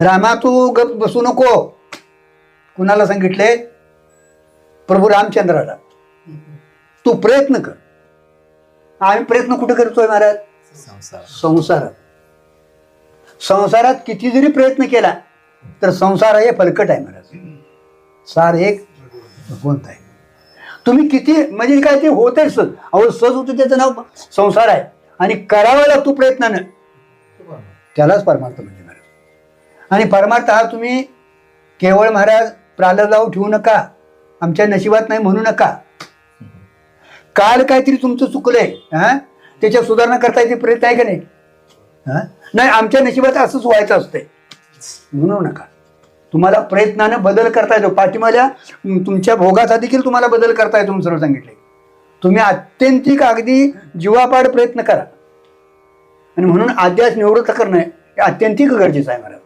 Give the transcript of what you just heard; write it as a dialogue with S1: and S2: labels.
S1: रामा तू गप बसू नको. कुणाला सांगितले? प्रभू रामचंद्राला. तू प्रयत्न कर. आम्ही प्रयत्न कुठे करतोय महाराज?
S2: संसार
S1: संसारात. संसारात किती जरी प्रयत्न केला तर संसार हे फलकट आहे महाराज. सार एक भगवंत आहे. तुम्ही किती म्हणजे काय ते होत सहज अहो सहज होतं त्याचं नाव संसार आहे. आणि करावा लागतो प्रयत्नानं त्यालाच परमार्थ म्हणजे आणि परमार्थ हा तुम्ही केवळ महाराज प्रालब्धाव ठेवू नका. आमच्या नशिबात नाही म्हणू नका. काल काहीतरी तुमचं चुकलंय हा? त्याच्या सुधारणा करता येते प्रयत्न आहे का नाही? नाही आमच्या नशिबात असंच व्हायचं असतंय. म्हणू नका. तुम्हाला प्रयत्नानं बदल करता येतो. पाठीमाल्या तुमच्या भोगाचा देखील तुम्हाला बदल करता येतो म्हणून सर्व सांगितले तुम्ही अत्यंतिक अगदी जीवापाड प्रयत्न करा. आणि म्हणून अध्यास निवृत्त करणं हे अत्यंतिक गरजेचं आहे मला